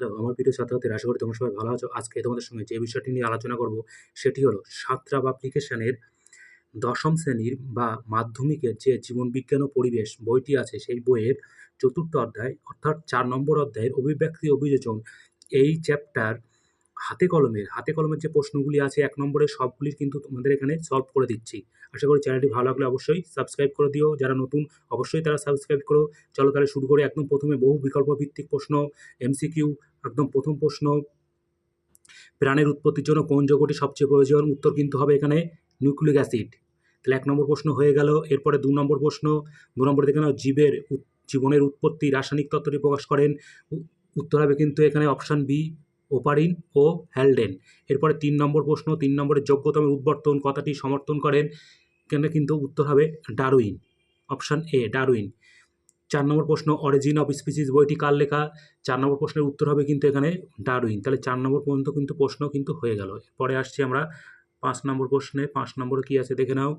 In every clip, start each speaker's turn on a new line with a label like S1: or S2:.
S1: আমার প্রিয় ছাত্রছাত্রীরা, আশা করি তোমরা সবাই ভালো আছো। আজকে তোমাদের সঙ্গে যে বিষয়টি নিয়ে আলোচনা করব, সেটি হলো সাঁতরা পাবলিকেশনের দশম শ্রেণির বা মাধ্যমিকের যে জীবনবিজ্ঞান ও পরিবেশ বইটি আছে, সেই বইয়ের চতুর্থ অধ্যায়, অর্থাৎ চার নম্বর অধ্যায়ের অভিব্যক্তি অভিযোজন, এই চ্যাপ্টার হাতে কলমের হাতে কলমের যে প্রশ্নগুলি আছে, এক নম্বরের সবগুলির কিন্তু তোমাদের এখানে সলভ করে দিচ্ছি। আশা করি চ্যানেলটি ভালো লাগলে অবশ্যই সাবস্ক্রাইব করে দিও। যারা নতুন অবশ্যই তারা সাবস্ক্রাইব করো। চলো তাহলে শুরু করে একদম প্রথমে বহু বিকল্প ভিত্তিক প্রশ্ন, এমসিকিউ একদম প্রথম প্রশ্ন প্রাণের উৎপত্তির জন্য কোন যৌগটি সবচেয়ে প্রয়োজন? উত্তর কিন্তু হবে এখানে নিউক্লিক অ্যাসিড। তাহলে ১ নম্বর প্রশ্ন হয়ে গেল। এরপরে দু নম্বর প্রশ্ন, দু নম্বরে দেখে নাও জীবের জীবনের উৎপত্তি রাসায়নিক তত্ত্বটি প্রকাশ করেন। উত্তর হবে কিন্তু এখানে অপশন বি ওপারিন ও হ্যালডেন। এরপরে তিন নম্বর প্রশ্ন, তিন নম্বরের যোগ্যতম উদ্বর্তন কথাটি সমর্থন করেন। এখানে কিন্তু উত্তর হবে ডারউইন। Option A Darwin. চার নম্বর প্রশ্ন অরিজিন অফ স্পিসিস বইটি কার লেখা? চার নম্বর প্রশ্নের উত্তর হবে কিন্তু এখানে ডারউইন। তাহলে চার নম্বর পর্যন্ত কিন্তু প্রশ্ন কিন্তু হয়ে গেল। পরে আসছি আমরা পাঁচ নম্বর প্রশ্নে। পাঁচ নম্বরে কি আছে দেখে নাও।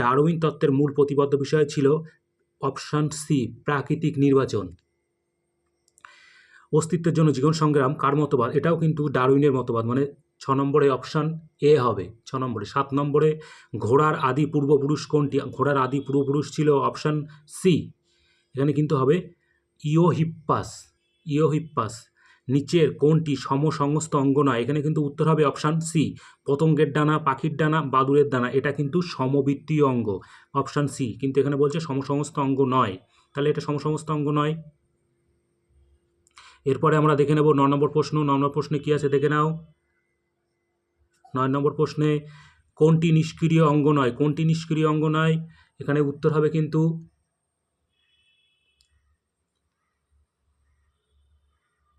S1: ডারউইন তত্ত্বের মূল প্রতিবদ্ধ বিষয় ছিল অপশান সি প্রাকৃতিক নির্বাচন। অস্তিত্বের জন্য জীবন সংগ্রাম, কার মতবাদ? এটাও কিন্তু ডারউইনের মতবাদ। মানে ৬ নম্বরে অপশন এ হবে ৬ নম্বরে। ৭ নম্বরে ঘোড়ার আদি পূর্বপুরুষ কোনটি? ঘোড়ার আদি পূর্বপুরুষ ছিল অপশন সি। এখানে কিন্তু হবে ইওহিপ্পাস ইওহিপ্পাস। নিচের কোনটি সমসংস্থ অঙ্গ নয়? এখানে কিন্তু উত্তর হবে অপশন সি পতঙ্গের ডানা, পাখির ডানা, বাদুড়ের ডানা। এটা কিন্তু সমবৃত্তীয় অঙ্গ। Option C. কিন্তু এখানে বলছে সমসমস্ত অঙ্গ নয়। তাহলে এটা সমসমস্ত অঙ্গ নয়। এরপরে আমরা দেখে নেব ৯ নম্বর প্রশ্ন। ৯ নম্বর প্রশ্নে কি আছে দেখে নাও। ৯ নম্বর প্রশ্নে, কোনটি নিষ্ক্রিয় অঙ্গ নয়? কোনটি নিষ্ক্রিয় অঙ্গ নয়? এখানে উত্তর হবে কিন্তু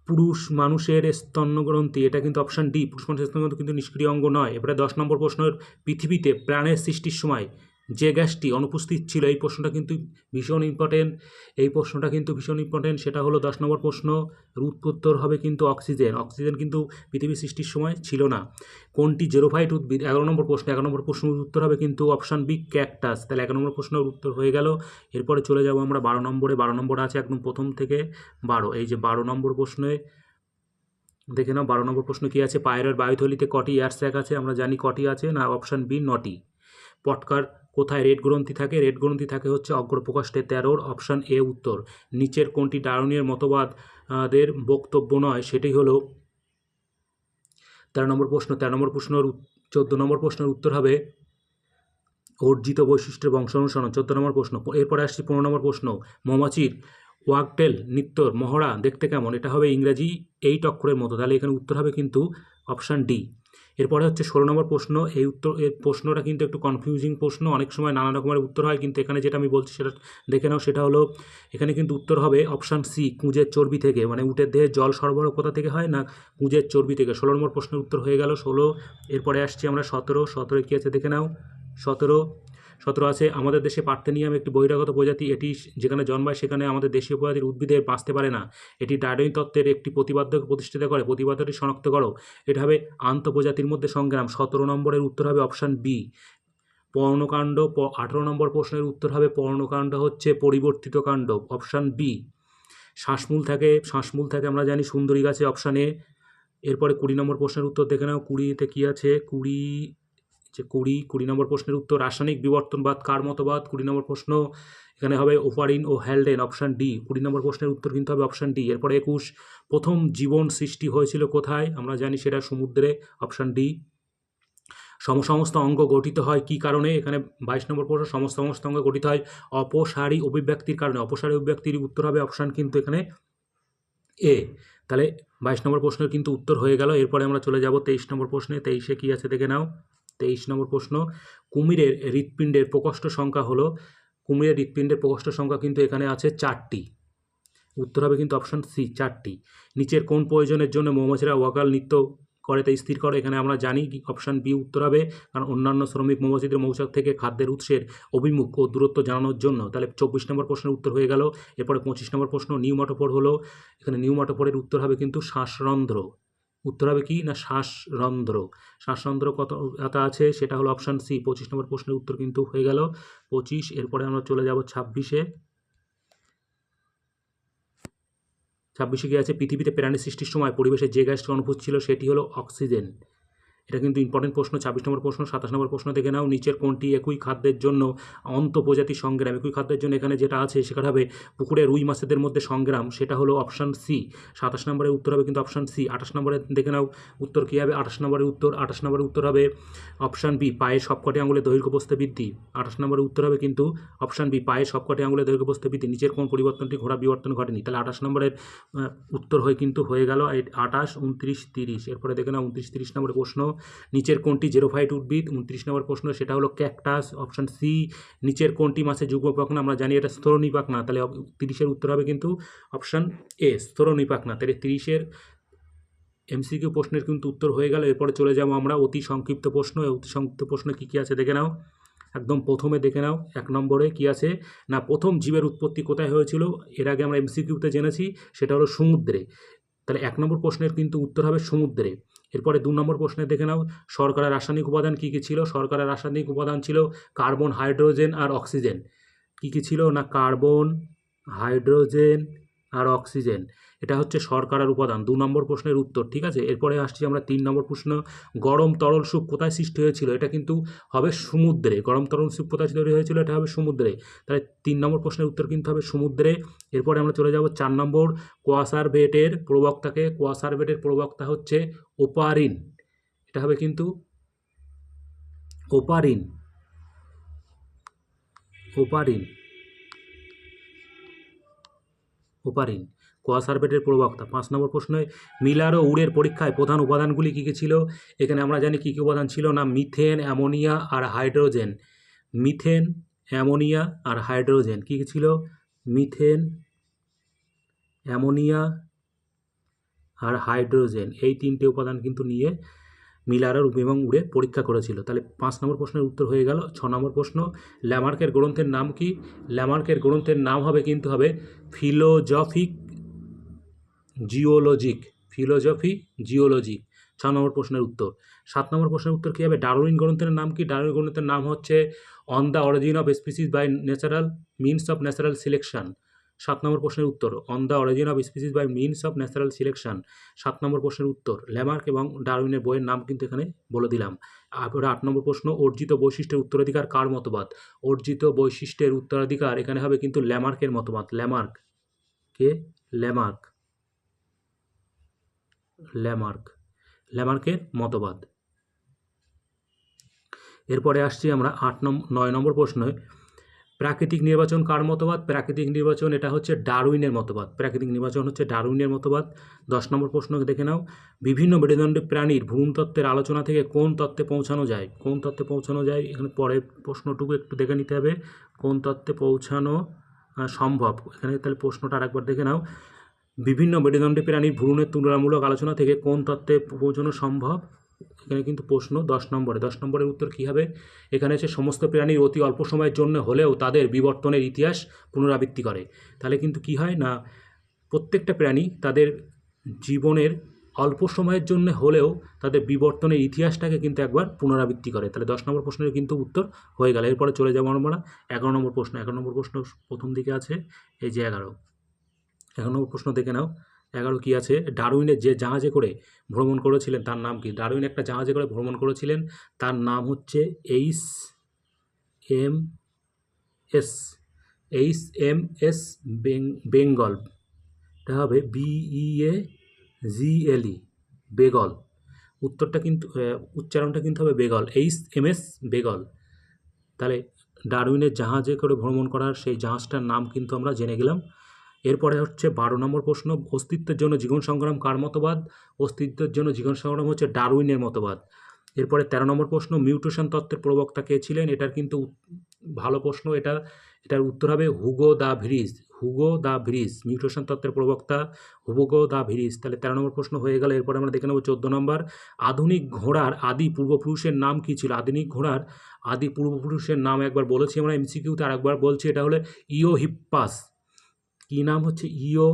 S1: পুরুষ মানুষের স্তন্যগ্রন্থি এটা কিন্তু অপশান ডি, পুরুষ মানুষের স্তন্যগ্রন্থি কিন্তু নিষ্ক্রিয় অঙ্গ নয়। এবারে ১০ নম্বর প্রশ্নের পৃথিবীতে প্রাণের সৃষ্টির সময় যে গ্যাসটি অনুপস্থিত ছিল, এই প্রশ্নটা কিন্তু ভীষণ ইম্পর্টেন্ট। এই প্রশ্নটা কিন্তু ভীষণ ইম্পর্টেন্ট সেটা হলো ১০ নম্বর প্রশ্ন। উত্তর হবে কিন্তু অক্সিজেন। অক্সিজেন কিন্তু পৃথিবী সৃষ্টির সময় ছিল না। কোনটি জেরোফাইট উদ্ভিদ? ১১ নম্বর প্রশ্ন ১১ নম্বর প্রশ্নের উত্তর হবে কিন্তু অপশান বি ক্যাকটাস। তাহলে ১ নম্বর প্রশ্নের উত্তর হয়ে গেল। এরপরে চলে যাব আমরা ১২ নম্বরে। ১২ নম্বর আছে একদম প্রথম থেকে ১২ এই যে ১২ নম্বর প্রশ্নে, দেখে নাও ১২ নম্বর প্রশ্ন কী আছে? পায়রার বায়ুথলিতে কটি এয়ার স্যাক আছে? আমরা জানি কটি আছে না অপশান বি নটি। পটকার কোথায় রেড গ্রন্থি থাকে? রেড গ্রন্থি থাকে হচ্ছে অগ্রপ্রকোষ্ঠে ১৩ অপশন এ উত্তর। নিচের কোনটি ডারউইনের মতবাদ দের বক্তব্য নয়? সেটি হলো ১৩ নম্বর প্রশ্ন ১৩ নম্বর প্রশ্নের ১৪ নম্বর প্রশ্নের উত্তর হবে অর্জিত বৈশিষ্ট্যের বংশ অনুসরণ ১৪ নম্বর প্রশ্ন। এরপরে আসছি ১৫ নম্বর প্রশ্ন। মৌমাছির ওয়াকটেল নৃত্যর মহড়া দেখতে কেমন? এটা হবে ইংরাজি ৮ অক্ষরের মতো। তাহলে এখানে উত্তর হবে কিন্তু অপশান ডি। এরপরে হচ্ছে ১৬ নম্বর প্রশ্ন। এই উত্তর এর প্রশ্নটা কিন্তু একটু কনফিউজিং প্রশ্ন। অনেক সময় নানা রকমের উত্তর হয়, কিন্তু এখানে যেটা আমি বলছি সেটা দেখে নাও, সেটা হলো এখানে কিন্তু উত্তর হবে অপশান সি কুঁজের চর্বি থেকে। মানে উটের দেহে জল সরবরাহ কোথা থেকে হয়? না কুঁজের চর্বি থেকে। ১৬ নম্বর প্রশ্নের উত্তর হয়ে গেল ১৬ এরপরে আসছি আমরা সতেরো সতেরো কী আছে দেখে নাও। ১৭ ১৭ আছে, আমাদের দেশে পার্থেনিয়াম একটি বহিরাগত প্রজাতি। এটি যেখানে জন্মায়, সেখানে আমাদের দেশীয় প্রজাতির উদ্ভিদে বাঁচতে পারে না। এটি ডারউইন তত্ত্বের একটি প্রতিপাদ্যকে প্রতিষ্ঠিত করে। প্রতিপাদ্যটি শনাক্ত করো। এটা হবে আন্তঃপ্রজাতির মধ্যে সংগ্রাম। ১৭ নম্বরের উত্তর হবে অপশান বি পর্ণকাণ্ড। ১৮ নম্বর প্রশ্নের উত্তর হবে পর্ণকাণ্ড হচ্ছে পরিবর্তিত কাণ্ড। Option B. শ্বাসমূল থাকে শ্বাসমূল থাকে আমরা জানি সুন্দরী গাছে অপশন এ। এরপরে ২০ নম্বর প্রশ্নের উত্তর দেখে নাও কুড়িতে কী আছে? ২০ যে ২০ ২০ নম্বর প্রশ্নের উত্তর, রাসায়নিক বিবর্তনবাদ কার মতবাদ? ২০ নম্বর প্রশ্ন এখানে হবে ওপারিন ও হ্যালডেন অপশান ডি। ২০ নম্বর প্রশ্নের উত্তর কিন্তু হবে অপশন ডি। এরপরে ২১ প্রথম জীবন সৃষ্টি হয়েছিল কোথায়? আমরা জানি সেটা সমুদ্রে, অপশান ডি। সমসমস্ত অঙ্গ গঠিত হয় কী কারণে? এখানে ২২ নম্বর প্রশ্ন সমস্ত সমস্ত অঙ্গ গঠিত হয় অপসারী অভিব্যক্তির কারণে। অপসারী অভিব্যক্তির উত্তর হবে অপশান কিন্তু এখানে এ। তাহলে ২২ নম্বর প্রশ্নের কিন্তু উত্তর হয়ে গেল। এরপরে আমরা চলে যাব ২৩ নম্বর প্রশ্নে। ২৩ এ কি আছে দেখে নাও। ২৩ নম্বর প্রশ্ন, কুমিরের হৃৎপিণ্ডের প্রকোষ্ঠ সংখ্যা হলো, কুমিরের হৃৎপিণ্ডের প্রকোষ্ঠ সংখ্যা কিন্তু এখানে আছে চারটি উত্তর হবে কিন্তু অপশন সি চারটি নিচের কোন প্রয়োজনের জন্য মৌমাছিরা ওয়াগাল নৃত্য করে তা স্থির করো? এখানে আমরা জানি অপশান বি উত্তর হবে, কারণ অন্যান্য শ্রমিক মৌমাছিদের মৌচাক থেকে খাদ্যের উৎসের অভিমুখ ও দূরত্ব জানানোর জন্য। তাহলে ২৪ নম্বর প্রশ্নের উত্তর হয়ে গেল। এরপরে ২৫ নম্বর প্রশ্ন, নিউ নিউমাটোফোর হলো এখানে নিউ নিউমাটোফোরের উত্তর হবে কিন্তু শ্বাসরন্ধ্র। উত্তর হবে কি? না, শ্বাসরন্ধ্র। শ্বাসরন্ধ্র কত কতটা আছে? সেটা হলো অপশান সি ২৫ নম্বর প্রশ্নের উত্তর কিন্তু হয়ে গেল ২৫ এরপরে আমরা চলে যাব ছাব্বিশে ছাব্বিশে কি আছে পৃথিবীতে প্রাণী সৃষ্টির সময় পরিবেশে যে গ্যাসটি অনুভূত ছিল, সেটি হলো অক্সিজেন এটা কিন্তু ইম্পর্টেন্ট প্রশ্ন, ছাব্বিশ নম্বর প্রশ্ন, সাতাশ নম্বর প্রশ্ন দেখে নাও, নিচের কোনটি একই খাদ্যের জন্য অন্ত প্রজাতি সংগ্রাম? একই খাদ্যের জন্য এখানে যেটা আছে, সেখানে হবে পুকুরে রুই মাছেদের মধ্যে সংগ্রাম, সেটা হলো অপশান সি সাতাশ নম্বরের উত্তর হবে কিন্তু অপশান সি আঠাশ নম্বরে দেখে নাও, উত্তর কী হবে? আঠাশ নম্বরের উত্তর, আঠাশ নম্বরের উত্তর হবে অপশান বি পায়ের সবকটি আঙুলের দৈর্ঘ্য বস্তে বৃদ্ধি। আঠাশ নম্বরের উত্তর হবে কিন্তু অপশান বি পায়ের সবকটি আঙুলের দৈর্ঘ্য বস্তে বৃদ্ধি। নিচের কোন পরিবর্তনটি ঘোড়া বিবর্তন ঘটেনি? তাহলে আঠাশ নম্বরের উত্তর হয়ে কিন্তু হয়ে গেল আঠাশ, উনত্রিশ, তিরিশ। এরপরে দেখে নাও, উনত্রিশ, তিরিশ নম্বরের প্রশ্ন। নিচের কোনটি জেরোফাইট উদ্ভিদ উনত্রিশ নম্বর প্রশ্ন, সেটা হলো ক্যাকটাস অপশান সি নিচের কোনটি মাসে যুগ্ম পাখনা আমরা জানি এটা স্তরণী পাখনা তাহলে তিরিশের উত্তর হবে কিন্তু অপশান এ স্তরণী পাখনা তাহলে তিরিশের এমসিকিউ প্রশ্নের কিন্তু উত্তর হয়ে গেল, এরপরে চলে যাব আমরা অতি সংক্ষিপ্ত প্রশ্ন অতি সংক্ষিপ্ত প্রশ্ন কী কী আছে দেখে নাও, একদম প্রথমে দেখে নাও, এক নম্বরে কি আছে, না প্রথম জীবের উৎপত্তি কোথায় হয়েছিল, এর আগে আমরা এমসিকিউতে জেনেছি, সেটা হলো সমুদ্রে তাহলে এক নম্বর প্রশ্নের কিন্তু উত্তর হবে সমুদ্রে। এরপরে দু নম্বর প্রশ্নে দেখে নাও, সরকারের রাসায়নিক উপাদান কী কী ছিল? সরকারের রাসায়নিক উপাদান ছিল কার্বন, হাইড্রোজেন আর অক্সিজেন। কী কী ছিল? না, কার্বন, হাইড্রোজেন আর অক্সিজেন। এটা হচ্ছে শর্করার উপাদান, দু নম্বর প্রশ্নের উত্তর, ঠিক আছে? এরপরে আসছি আমরা তিন নম্বর প্রশ্ন, গরম তরল স্যুপ কোথায় সৃষ্টি হয়েছিল? এটা কিন্তু হবে সমুদ্রে, গরম তরল স্যুপ কোথায় তৈরি হয়েছিল? এটা হবে সমুদ্রে। তাহলে তিন নম্বর প্রশ্নের উত্তর কিন্তু হবে সমুদ্রে। এরপরে আমরা চলে যাব চার নম্বর কোয়াসারবেটের প্রবক্তাকে। কোয়াসারবেটের প্রবক্তা হচ্ছে ওপারিন। এটা হবে কিন্তু ওপারিন। ওপারিন। ওপারিন। কোয়াসারবেটের প্রবক্তা। পাঁচ নম্বর প্রশ্নে মিলার ও উড়ের পরীক্ষায় প্রধান উপাদানগুলি কী কী ছিল? এখানে আমরা জানি কী কী উপাদান ছিল না, মিথেন, অ্যামোনিয়া আর হাইড্রোজেন। মিথেন, অ্যামোনিয়া আর হাইড্রোজেন কী কী ছিল? মিথেন, অ্যামোনিয়া আর হাইড্রোজেন। এই তিনটে উপাদান কিন্তু নিয়ে মিলার এবং উড়ে পরীক্ষা করেছিল। তাহলে পাঁচ নম্বর প্রশ্নের উত্তর হয়ে গেল। ছ নম্বর প্রশ্ন, ল্যামার্কের গ্রন্থের নাম কি? ল্যামার্কের গ্রন্থের নাম হবে কিন্তু হবে ফিলোজফিক জিওলজিক ফিলোজফি জিওলজি। ছ নম্বর প্রশ্নের উত্তর। সাত নম্বর প্রশ্নের উত্তর কী হবে? ডারউইন গ্রন্থের নাম কি? ডারউইন গ্রন্থের নাম হচ্ছে on the origin of species by natural means of natural selection সাত নম্বর প্রশ্নের উত্তর on the origin of species by means of natural selection সাত নম্বর প্রশ্নের উত্তর ল্যামার্ক এবং ডারউইনের বইয়ের নাম কিন্তু এখানে বলে দিলাম তারপরে আট নম্বর প্রশ্ন, অর্জিত বৈশিষ্ট্যের উত্তরাধিকার কার মতবাদ? অর্জিত বৈশিষ্ট্যের উত্তরাধিকার এখানে হবে কিন্তু ল্যামার্কের মতবাদ। ল্যামার্ক কে? ল্যামার্ক। ল্যামার্ক, ল্যামার্কের মতবাদ। এরপরে আসছি আমরা আট নম্বর নয় নম্বর প্রশ্নে। প্রাকৃতিক নির্বাচন কার মতবাদ? প্রাকৃতিক নির্বাচন এটা হচ্ছে ডারউইনের মতবাদ। প্রাকৃতিক নির্বাচন হচ্ছে ডারউইনের মতবাদ। দশ নম্বর প্রশ্ন দেখে নাও। বিভিন্ন মেরুদণ্ডী প্রাণীর ভ্রূণতত্ত্বের আলোচনা থেকে কোন তত্ত্বে পৌঁছানো যায়? কোন তত্ত্বে পৌঁছানো যায়? এখানে পরের প্রশ্নটুকু একটু দেখে নিতে হবে। কোন তত্ত্বে পৌঁছানো সম্ভব? এখানে তাহলে প্রশ্নটা আরেকবার দেখে নাও। বিভিন্ন মেরুদণ্ডী প্রাণীর ভ্রূণের তুলনামূলক আলোচনা থেকে কোন তত্ত্বে পৌঁছানো সম্ভব? এখানে কিন্তু প্রশ্ন দশ নম্বরে। দশ নম্বরের উত্তর কী হবে? এখানে হচ্ছে সমস্ত প্রাণীর অতি অল্প সময়ের জন্য হলেও তাদের বিবর্তনের ইতিহাস পুনরাবৃত্তি করে। তাহলে কিন্তু কি হয় না, প্রত্যেকটা প্রাণী তাদের জীবনের অল্প সময়ের জন্য হলেও তাদের বিবর্তনের ইতিহাসটাকে কিন্তু একবার পুনরাবৃত্তি করে। তাহলে দশ নম্বর প্রশ্নের কিন্তু উত্তর হয়ে গেল। এরপরে চলে যাব আমরা এগারো নম্বর প্রশ্ন। এগারো নম্বর প্রশ্ন প্রথম দিকে আছে, এই যে এগারো। নম্বর প্রশ্ন দেখে নাও। এগারো কি আছে? ডারউইনের যে জাহাজে করে ভ্রমণ করেছিলেন, তার নাম কি? ডারউইন একটা জাহাজে করে ভ্রমণ করেছিলেন, তার নাম হচ্ছে H M S, H M S Bengal. এটা হবে বিইএ জিএলই বেগল। উত্তরটা কিন্তু উচ্চারণটা কিন্তু হবে Beagle, H M S Beagle. তাহলে ডারউইনের জাহাজে করে ভ্রমণ করার সেই জাহাজটার নাম কিন্তু আমরা জেনে গেলাম। এরপরে হচ্ছে বারো নম্বর প্রশ্ন, অস্তিত্বের জন্য জীবন সংগ্রাম কার মতবাদ? অস্তিত্বের জন্য জীবন সংগ্রাম হচ্ছে ডারউইনের মতবাদ। এরপরে তেরো নম্বর প্রশ্ন, মিউটেশন তত্ত্বের প্রবক্তা কে ছিলেন? এটার কিন্তু ভালো প্রশ্ন, এটা, এটার উত্তর হবে Hugo de Vries. Hugo de Vries, mutation তত্ত্বের প্রবক্তা হুগো দা ভ্রিজ। তাহলে তেরো নম্বর প্রশ্ন হয়ে গেল, এরপরে আমরা দেখে নেব চোদ্দ নম্বর। আধুনিক ঘোড়ার আদি পূর্বপুরুষের নাম কী ছিল? আধুনিক ঘোড়ার আদি পূর্বপুরুষের নাম একবার বলেছি আমরা, এমসিকিউতে আর একবার বলছি, এটা হলো ইও হিপ্পাস কী নাম হচ্ছে? ইও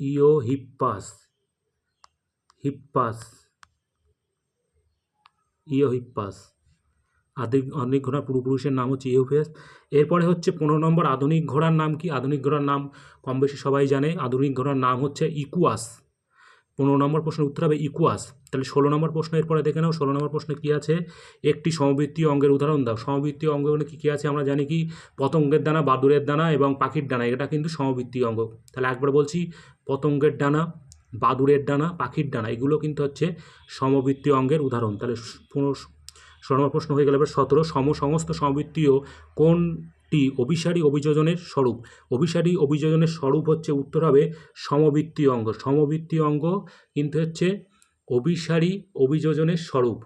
S1: ইও হিপ্পাস হিপ্পাস ইও হিপ্পাস আধুনিক আধুনিক ঘোড়ার পূর্বপুরুষের নাম হচ্ছে ইউফেস এরপরে হচ্ছে পনেরো নম্বর আধুনিক ঘোড়ার নাম কি? আধুনিক ঘোড়ার নাম কম বেশি সবাই জানে। আধুনিক ঘোড়ার নাম হচ্ছে ইকুয়াস। পনেরো নম্বর প্রশ্নের উত্তর হবে ইকুয়াস তাহলে ষোলো নম্বর প্রশ্ন এরপরে দেখে নাও, ষোলো নম্বর প্রশ্নে কী আছে? একটি সমবৃত্তীয় অঙ্গের উদাহরণ দাও। সমবৃত্তীয় অঙ্গগুলো কী কী আছে? আমরা জানি কি, পতঙ্গের দানা, বাদুরের দানা এবং পাখির ডানা এটা কিন্তু সমবৃত্তীয় অঙ্গ। তাহলে একবার বলছি, পতঙ্গের ডানা বাদুরের ডানা পাখির ডানা এগুলো কিন্তু হচ্ছে সমবৃত্তীয় অঙ্গের উদাহরণ। তাহলে ষোলো নম্বর প্রশ্ন হয়ে গেল এবার সতেরো। সম সমস্ত সমবৃত্তীয় কোনটি অভিসারী অভিযোজনের স্বরূপ? অভিসারী অভিযোজনের স্বরূপ হচ্ছে উত্তর হবে সমবৃত্তীয় অঙ্গ। সমবৃত্তীয় অঙ্গ কিন্তু হচ্ছে অভিসারী অভিযোজনের স্বরূপ।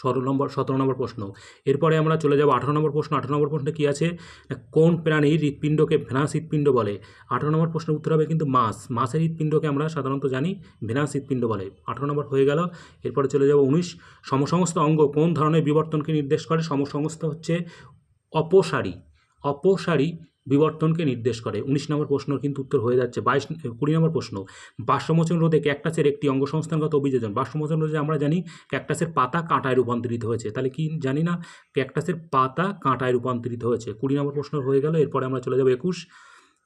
S1: ষোলো নম্বর, সতেরো নম্বর প্রশ্ন। এরপরে আমরা চলে যাব আঠারো নম্বর প্রশ্ন। আঠারো নম্বর প্রশ্নে কী আছে? কোন প্রাণীর হৃৎপিণ্ডকে ভেনাস হৃৎপিণ্ড বলে? আঠারো নম্বর প্রশ্নের উত্তর হবে কিন্তু মাছ। মাছের হৃৎপিণ্ডকে আমরা সাধারণত জানি ভেনাস হৃৎপিণ্ড বলে। আঠারো নম্বর হয়ে গেল। এরপরে চলে যাব উনিশ। সমসমস্ত অঙ্গ কোন ধরনের বিবর্তনকে নির্দেশ করে? সমসমস্ত হচ্ছে অপসারী। অপসারী বিবর্তনকে নির্দেশ করে। উনিশ নম্বর প্রশ্ন কিন্তু উত্তর হয়ে যাচ্ছে। বাইশ, কুড়ি নম্বর প্রশ্ন, বাষ্পমোচন রোধে ক্যাকটাসের একটি অঙ্গ সংস্থানগত অভিযোজন। বাষ্পমোচন রোধে আমরা জানি ক্যাকটাসের পাতা কাঁটায় রূপান্তরিত হয়েছে। তাহলে কি জানি না? ক্যাকটাসের পাতা কাঁটায় রূপান্তরিত হয়েছে। কুড়ি নম্বর প্রশ্ন হয়ে গেল। এরপরে আমরা চলে যাব একুশ।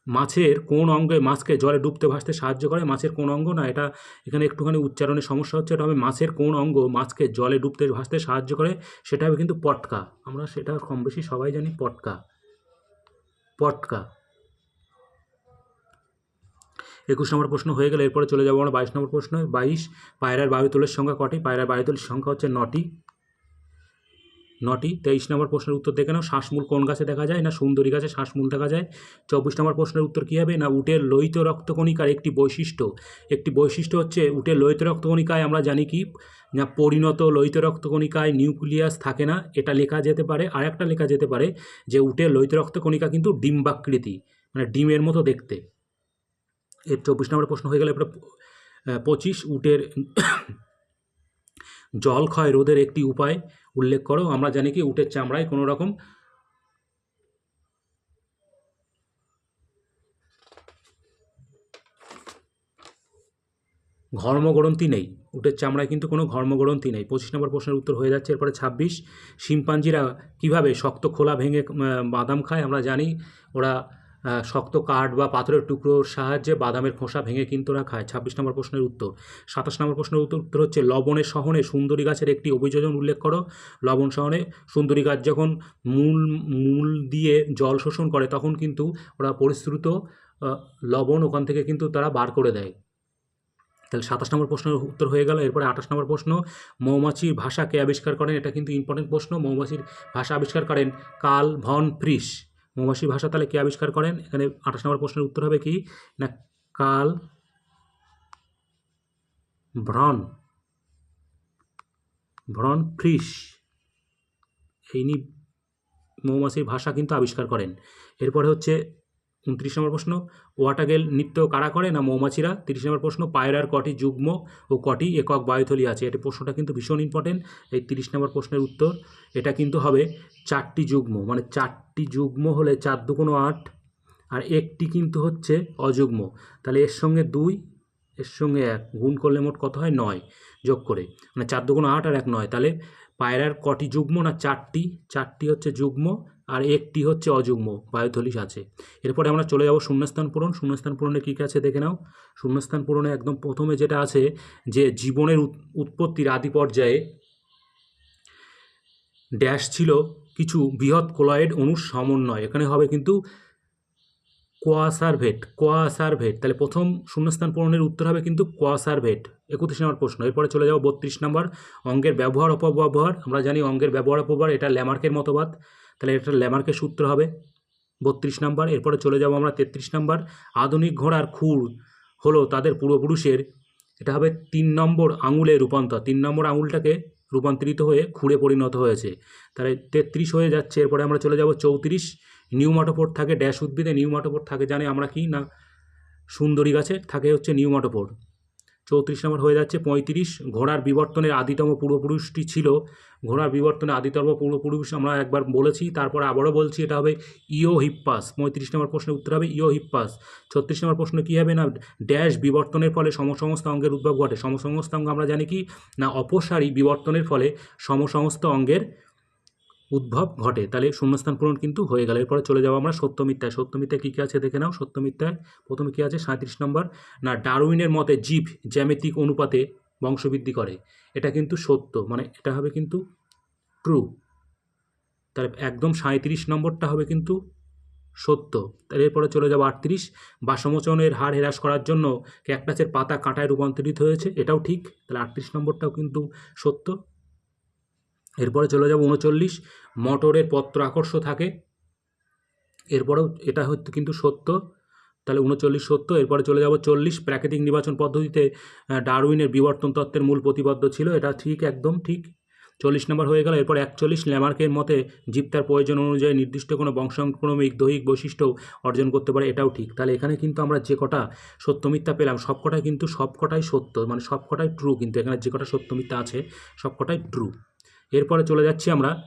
S1: মাছের কোন অঙ্গে, মাছকে জলে ডুবতে ভাসতে সাহায্য করে? মাছের কোন অঙ্গ? না, এটা এখানে একটুখানি উচ্চারণের সমস্যা হচ্ছে। এটা হবে মাছের কোন অঙ্গ, মাছকে জলে ডুবতে ভাসতে সাহায্য করে? সেটা হবে কিন্তু পটকা। আমরা সেটা কম বেশি সবাই জানি, পটকা। পটকা। একুশ নম্বর প্রশ্ন হয়ে গেলে, এরপরে চলে যাব আমরা বাইশ নম্বর প্রশ্ন। বাইশ, পায়রার বায়ুতলের সংখ্যা কটি? পায়রার বায়ুতলের সংখ্যা হচ্ছে নটি। নটি, তেইশ নম্বর প্রশ্নের উত্তর দেখে নাও। শ্বাসমূল কোন গাছে দেখা যায়? না সুন্দরী গাছে শ্বাসমূল দেখা যায়? চব্বিশ নম্বর প্রশ্নের উত্তর কী হবে? না উটের লোহিত রক্তকণিকার একটি বৈশিষ্ট্য? একটি বৈশিষ্ট্য হচ্ছে উটের লোহিত রক্তকণিকায় আমরা জানি কি? না পরিণত লোহিত রক্তকণিকায় নিউক্লিয়াস থাকে না? এটা লেখা যেতে পারে। আর একটা লেখা যেতে পারে যে উটের লোহিত রক্তকণিকা কিন্তু ডিম্বাকৃতি মানে ডিমের মতো দেখতে। এর চব্বিশ নম্বর প্রশ্ন হয়ে গেলে। এরপরে পঁচিশ, উটের জল ক্ষয় রোধের একটি উপায়। উল্লেখ করো, আমরা জানি কি উটের চামড়ায় কোনো রকম ঘর্মগ্রন্থি নেই। উটের চামড়ায় কিন্তু কোনো ঘর্মগ্রন্থি নেই। পঁচিশ নম্বর প্রশ্নের উত্তর হয়ে যাচ্ছে, এরপরে ছাব্বিশ। শিম্পাঞ্জিরা কীভাবে শক্ত খোলা ভেঙে বাদাম খায় আমরা জানি, ওরা শক্ত কাঠ বা পাথরের টুকরোর সাহায্যে বাদামের খোসা ভেঙে কিন্তু ওরা খায়। ছাব্বিশ নম্বর প্রশ্নের উত্তর। সাতাশ নম্বর প্রশ্নের উত্তর উত্তর হচ্ছে লবণের সহনে সুন্দরী গাছের একটি অভিযোজন উল্লেখ করো। লবণ সহনে সুন্দরী গাছ যখন মূল মূল দিয়ে জল শোষণ করে, তখন কিন্তু ওরা পরিশ্রুত লবণ ওখান থেকে কিন্তু তারা বার করে দেয়। তাহলে সাতাশ নম্বর প্রশ্নের উত্তর হয়ে গেল। এরপরে আঠাশ নম্বর প্রশ্ন, মৌমাছির ভাষা কে আবিষ্কার করেন? এটা কিন্তু ইম্পর্টেন্ট প্রশ্ন। মৌমাছির ভাষা আবিষ্কার করেন কাল ভন ফ্রিস। মৌমাছির ভাষা তাহলে কে আবিষ্কার করেন? এখানে আঠাশ নম্বর প্রশ্নের উত্তর হবে কি? না কাল ভ্রণ ভ্রণ ফ্রিস ইনি মৌমাছির ভাষা কিন্তু আবিষ্কার করেন। এরপরে হচ্ছে উনত্রিশ নম্বর প্রশ্ন, ওয়াটাগেল নৃত্য কারা করে না মৌমাছিরা? তিরিশ নম্বর প্রশ্ন পায়রার কটি যুগ্ম ও কটি একক বায়ুথলি আছে? এটা প্রশ্নটা কিন্তু ভীষণ ইম্পর্টেন্ট এই তিরিশ নম্বর প্রশ্নের উত্তর, এটা কিন্তু হবে চারটি যুগ্ম। মানে চারটি যুগ্ম হলে চার দুগুণ আট, আর একটি কিন্তু হচ্ছে অযুগ্ম। তাহলে এর সঙ্গে দুই, এর সঙ্গে এক, গুণ করলে মোট কত হয়? নয়। যোগ করে। মানে চার দুগুণ আট আর এক নয়। তাহলে পায়রার কটি যুগ্ম না চারটি? চারটি হচ্ছে যুগ্ম আর একটি হচ্ছে অযুগ্ম বায়ুথলিস আছে। এরপরে আমরা চলে যাব শূন্যস্থান পূরণ। শূন্যস্থান পূরণে কী কী আছে দেখে নাও। শূন্যস্থান পূরণে একদম প্রথমে যেটা আছে যে জীবনের উৎ- উৎপত্তির আদি পর্যায়ে ড্যাশ ছিল কিছু বৃহৎ কোলয়েড অণুর সমন্বয়। এখানে হবে কিন্তু কোয়াসারভেট কোয়াসারভেট। তাহলে প্রথম শূন্যস্থান পূরণের উত্তর হবে কিন্তু কোয়াসারভেট। একত্রিশ নম্বর প্রশ্ন। এরপরে চলে যাব বত্রিশ নম্বর। অঙ্গের ব্যবহার, অপব্যবহার। আমরা জানি অঙ্গের ব্যবহার, অপব্যবহার, এটা ল্যামার্কের মতবাদ। তাহলে এটা ল্যামার্কের সূত্র হবে। বত্রিশ নম্বর, এরপরে চলে যাব আমরা তেত্রিশ নম্বর। আধুনিক ঘোড়ার খুর হলো তাদের পূর্বপুরুষের, এটা হবে তিন নম্বর আঙুলে রূপান্তর। তিন নম্বর আঙুলটাকে রূপান্তরিত হয়ে খুঁড়ে পরিণত হয়েছে। তাহলে তেত্রিশ হয়ে যাচ্ছে, এরপরে আমরা চলে যাব চৌত্রিশ। নিউমাটোপোর থাকে ড্যাশ উদ্ভিদে নিউমাটোপোর থাকে জানি আমরা কি না? সুন্দরী গাছে থাকে হচ্ছে নিউমাটোপোর চৌত্রিশ নম্বর হয়ে যাচ্ছে পঁয়ত্রিশ। ঘোড়ার বিবর্তনের আদিতম পূর্বপুরুষটি ছিল। ঘোড়ার বিবর্তনের আদিতম পূর্বপুরুষ আমরা একবার বলেছি, তারপর আবারও বলছি, এটা হবে ইও হিপ্পাস পঁয়ত্রিশ নম্বর প্রশ্নের উত্তর হবে ইও হিপ্পাস ছত্রিশ নম্বর প্রশ্ন কী হবে না? ড্যাশ বিবর্তনের ফলে সমসমস্ত অঙ্গের উদ্ভব ঘটে। সমসমস্ত অঙ্গ আমরা জানি কি? না, অপসারী বিবর্তনের ফলে সমসমস্ত অঙ্গের উদ্ভব ঘটে। তাহলে শূন্যস্থান পূরণ কিন্তু হয়ে গেল। এরপরে চলে যাব আমরা সত্যমিথ্যায় সত্যমিথ্যায় কী কী আছে দেখে নাও। সত্যমিথ্যায় প্রথমে কী আছে? সাঁত্রিশ নম্বর। না, ডারউইনের মতে জীব জ্যামিতিক অনুপাতে বংশবৃদ্ধি করে। এটা কিন্তু সত্য। মানে এটা হবে কিন্তু ট্রু তাহলে একদম সাঁত্রিশ নম্বরটা হবে কিন্তু সত্য। তাহলে এরপরে চলে যাব আটত্রিশ। বাসমোচনের হার হ্রাস করার জন্য ক্যাকটাসের পাতা কাঁটায় রূপান্তরিত হয়েছে। এটাও ঠিক। তাহলে আটত্রিশ নম্বরটাও কিন্তু সত্য। এরপরে চলে যাব উনচল্লিশ। মোটরের পত্র আকর্ষ থাকে। এরপরেও এটা হচ্ছে কিন্তু সত্য। তাহলে উনচল্লিশ সত্য। এরপরে চলে যাব চল্লিশ। প্রাকৃতিক নির্বাচন পদ্ধতিতে ডারউইনের বিবর্তন তত্ত্বের মূল প্রতিবদ্ধ ছিল। এটা ঠিক, একদম ঠিক। চল্লিশ নম্বর হয়ে গেল। এরপর একচল্লিশ। ল্যামার্কের মতে জীব তার প্রয়োজন অনুযায়ী নির্দিষ্ট কোনো বংশানুক্রমিক দৈহিক বৈশিষ্ট্য অর্জন করতে পারে, এটাও ঠিক। তাহলে এখানে কিন্তু আমরা যে কটা সত্য মিথ্যা পেলাম সব কটাই কিন্তু সব কটাই সত্য। মানে সব কটাই ট্রু কিন্তু এখানে যে কটা সত্য মিথ্যা আছে সব কটাই ট্রু এরপরে চলে যাচ্ছি আমরা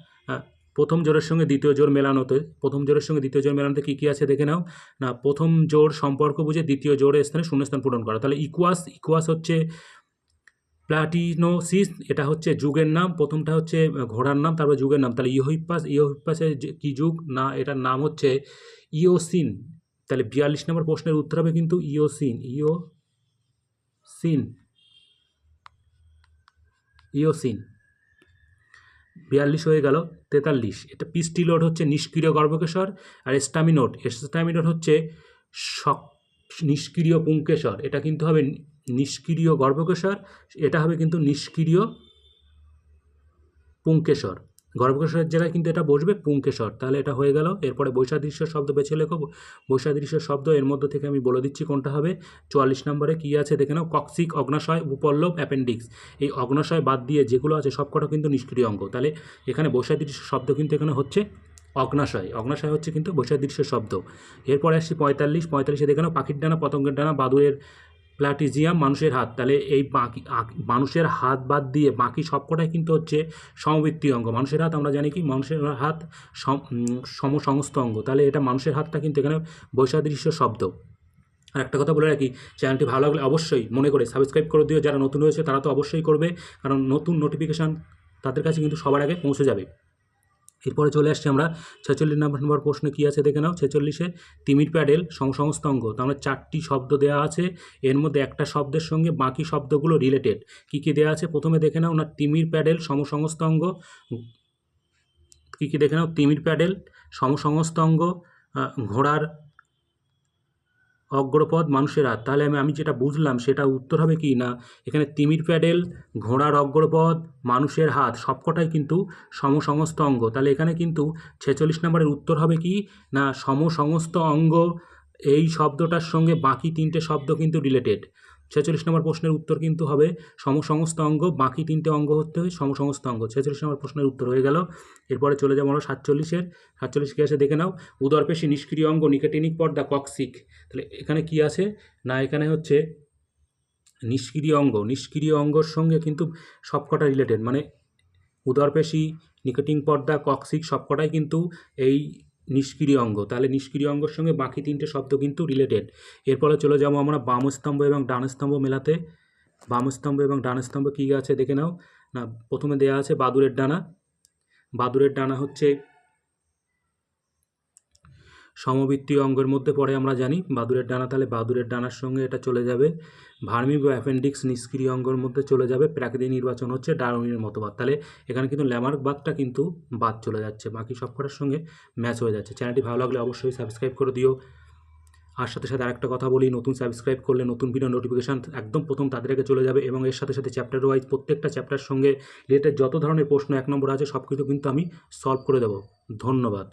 S1: প্রথম জোরের সঙ্গে দ্বিতীয় জোর মেলানোতে। প্রথম জোরের সঙ্গে দ্বিতীয় জোর মেলানোতে কী কী আছে দেখে নাও। না, প্রথম জোর সম্পর্ক বুঝে দ্বিতীয় জোরের স্থানে শূন্যস্থান পূরণ করা। তাহলে ইকুয়াস ইকুয়াস হচ্ছে প্লাটিনোসিস এটা হচ্ছে যুগের নাম, প্রথমটা হচ্ছে ঘোড়ার নাম, তারপর যুগের নাম। তাহলে ইয়োহিপ্পাস ইয়োহিপ্পাসের যে- কি যুগ? না, এটার নাম হচ্ছে ইওসিন তাহলে বিয়াল্লিশ নম্বর প্রশ্নের উত্তর হবে কিন্তু ইওসিন ইও সিন ইওসিন বিয়াল্লিশ হয়ে গেল, তেতাল্লিশ। এটা পিস্টিলোড হচ্ছে নিষ্ক্রিয় গর্ভকেশর আর স্টামিনোড। স্টামিনোড হচ্ছে সক- নিষ্ক্রিয় পুঙ্কেশর। এটা কিন্তু হবে নিষ্ক্রিয় গর্ভকেশর, এটা হবে কিন্তু নিষ্ক্রিয় পুঙ্কেশর। গর্ভকেশরের জায়গায় কিন্তু এটা বসবে পুঙ্কেশ্বর তাহলে এটা হয়ে গেল। এরপরে বৈশাদৃশ্য শব্দ বেছে লেখো। বৈশাদৃশ্য শব্দ, এর মধ্যে থেকে আমি বলে দিচ্ছি কোনটা হবে। চুয়াল্লিশ নম্বরে কী আছে দেখে নাও। কক্সিক, অগ্নাশয় উপল্লব অ্যাপেন্ডিক্স। এই অগ্নাশয় বাদ দিয়ে যেগুলো আছে সবকটা কিন্তু নিষ্ক্রিয় অঙ্গ। তাহলে এখানে বৈশাদৃশ্য শব্দ কিন্তু এখানে হচ্ছে অগ্নাশয়। অগ্নাশয় হচ্ছে কিন্তু বৈশাদৃশ্য শব্দ। এরপরে আসছি পঁয়তাল্লিশ। পঁয়তাল্লিশে দেখে নাও পাখির ডানা, পতঙ্গের ডানা বাদুরের প্লাটিজিয়াম মানুষের হাত। তাহলে এই বাকি মানুষের হাত বাদ দিয়ে বাকি সবকটাই কিন্তু হচ্ছে সমবৃত্তীয় অঙ্গ। মানুষের হাত আমরা জানি কি? মানুষের হাত সম উম, অঙ্গ। তাহলে এটা মানুষের হাতটা কিন্তু এখানে বৈশাদৃশ্য শব্দ। আর একটা কথা বলে রাখি চ্যানেলটি ভালো লাগলে অবশ্যই মনে করে সাবস্ক্রাইব করে দিও। যারা নতুন হয়েছে তারা তো অবশ্যই করবে কারণ নতুন নোটিফিকেশান তাদের কাছে কিন্তু সবার আগে পৌঁছে যাবে। এরপরে চলে আসছি আমরা ছেচল্লিশ নম্বর প্রশ্নে কী আছে দেখে নাও। ছেচল্লিশে তিমির প্যাডেল সংসংস্তঙ্গ তো আমরা চারটি শব্দ দেওয়া আছে। এর মধ্যে একটা শব্দের সঙ্গে বাকি শব্দগুলো রিলেটেড কী কী দেওয়া আছে? প্রথমে দেখে নাও না তিমির প্যাডেল সমসংস্তঙ্গ কী কী দেখে নাও? তিমির প্যাডেল সমসংস্তঙ্গ ঘোড়ার অগ্রপদ মানুষের হাত তাহলে আমি আমি যেটা বুঝলাম সেটা উত্তর হবে কি না? এখানে তিমির প্যাডেল, ঘোড়ার অগ্রপদ মানুষের হাত, সবকটাই কিন্তু সমসমস্ত অঙ্গ। তাহলে এখানে কিন্তু ছেচল্লিশ নম্বরের উত্তর হবে কি? না, সমসমস্ত অঙ্গ, এই শব্দটার সঙ্গে বাকি তিনটে শব্দ কিন্তু রিলেটেড ছেচল্লিশ নম্বর প্রশ্নের উত্তর কিন্তু হবে সমসমস্ত অঙ্গ, বাকি তিনটে অঙ্গ হতে হয় সমসমস্ত অঙ্গ। ছেচল্লিশ নম্বর প্রশ্নের উত্তর হয়ে গেল। এরপরে চলে যাব আমরা সাতচল্লিশের। সাতচল্লিশ কি আছে দেখে নাও। উদরপেশী নিষ্ক্রিয় অঙ্গ, নিকেটিনিক পর্দা, কক্সিক। তাহলে এখানে কি আছে? না, এখানে হচ্ছে নিষ্ক্রিয় অঙ্গ। নিষ্ক্রিয় অঙ্গর সঙ্গে কিন্তু সবকটা রিলেটেড মানে উদরপেশী নিকটিং পর্দা, কক্সিক সবকটাই কিন্তু এই নিষ্ক্রিয় অঙ্গ। তাহলে নিষ্ক্রিয় অঙ্গর সঙ্গে বাকি তিনটে শব্দ কিন্তু রিলেটেড এরপরে চলে যাব আমরা বামস্তম্ভ এবং ডানস্তম্ভ মেলাতে। বামস্তম্ভ এবং ডানস্তম্ভ কী আছে দেখে নাও। না, প্রথমে দেয়া আছে বাদুরের ডানা। বাদুরের ডানা হচ্ছে সমবৃত্তীয় অঙ্গের মধ্যে পড়ে আমরা জানি, বাদুরের ডানা, তাহলে বাদুরের ডানার সঙ্গে এটা চলে যাবে। ভার্মি বা অ্যাপেন্ডিক্স নিষ্ক্রিয় অঙ্গের মধ্যে চলে যাবে, প্রাকৃতিক নির্বাচন হচ্ছে ডারউইনের মতবাদ তাহলে এখানে কিন্তু ল্যামার্ক বাদটা কিন্তু বাদ চলে যাচ্ছে, বাকি সব কটার সঙ্গে ম্যাচ হয়ে যাচ্ছে। চ্যানেলটি ভালো লাগলে অবশ্যই সাবস্ক্রাইব করে দিও। আর সাথে সাথে আরেকটা কথা বলি, নতুন সাবস্ক্রাইব করলে নতুন ভিডিও নোটিফিকেশান একদম প্রথম তাদের আগে চলে যাবে এবং এর সাথে সাথে চ্যাপ্টার ওয়াইজ প্রত্যেকটা চ্যাপ্টার সঙ্গে রিলেটেড যত ধরনের প্রশ্ন এক নম্বর আছে সব কিছু কিন্তু আমি সলভ করে দেবো। ধন্যবাদ।